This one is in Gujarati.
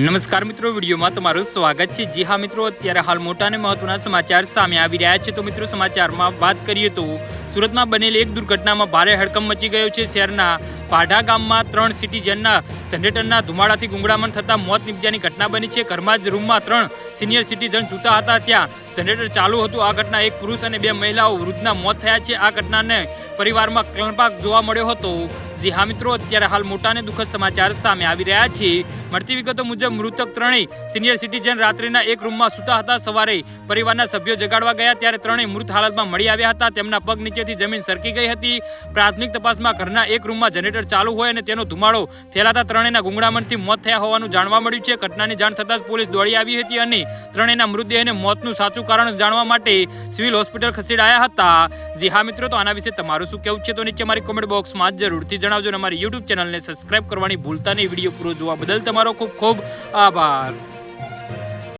નમસ્કાર મિત્રો, વિડીયોમાં તમારું સ્વાગત છે. જી હા મિત્રો, અત્યારે હાલ મોટા અને મહત્વના સમાચાર સામે આવી રહ્યા છે. તો મિત્રો, સમાચારમાં વાત કરીએ તો સુરતમાં બનેલી એક દુર્ઘટનામાં ભારે હડકંપ મચી ગયો છે. શહેરના પાઢા ગામમાં ત્રણ સિટીઝનના જનરેટરના ધુમાડાથી ગુંગળામણ થતાં મોત નિપજ્યાની ઘટના બની છે. ઘરમાં જ રૂમમાં ત્રણ સિનિયર સિટીઝન સૂતા હતા. ત્યાં જનરેટર ચાલુ હતું. આ ઘટના એક પુરુષ અને બે મહિલાઓ વૃદ્ધના મોત થયા છે. આ ઘટનાને પરિવારમાં કલંપાક જોવા મળ્યો હતો. જી હા મિત્રો, અત્યારે હાલ મોટા અને દુઃખદ સમાચાર સામે આવી રહ્યા છે. મળતી વિગતો મુજબ મૃતક ત્રણેય સિનિયર સિટીઝન રાત્રિના એક રૂમમાં સૂતા હતા. સવારે પરિવારના સભ્યો જગાડવા ગયા ત્યારે ત્રણેય મૃત હાલતમાં મળી આવ્યા હતા. તેમના પગ નીચેથી જમીન સરકી ગઈ હતી. પ્રાથમિક તપાસમાં ઘરના એક રૂમમાં જનરેટર ચાલુ હોય અને તેનો ધુમાડો ફેલાતા ત્રણેયના ગુંગળામણથી મોત થયા હોવાનું જાણવા મળ્યું છે. ઘટનાની જાણ થતાં જ પોલીસ દોડી આવી હતી અને ત્રણેયના મૃતદેહને મોતનું સાચું કારણ જાણવા માટે સિવિલ હોસ્પિટલ ખસેડાયા હતા. જી હા મિત્રો, તો આના વિશે તમારું શું કેવું છે? તો નીચે મારી કોમેન્ટ બોક્સમાં જરૂરથી જણાવજો અને અમારી યુટ્યુબ ચેનલને સબસ્ક્રાઇબ કરવાની ભૂલતા નહીં. વીડિયો પૂરો જોવા બદલ તમારો ખૂબ ખૂબ આભાર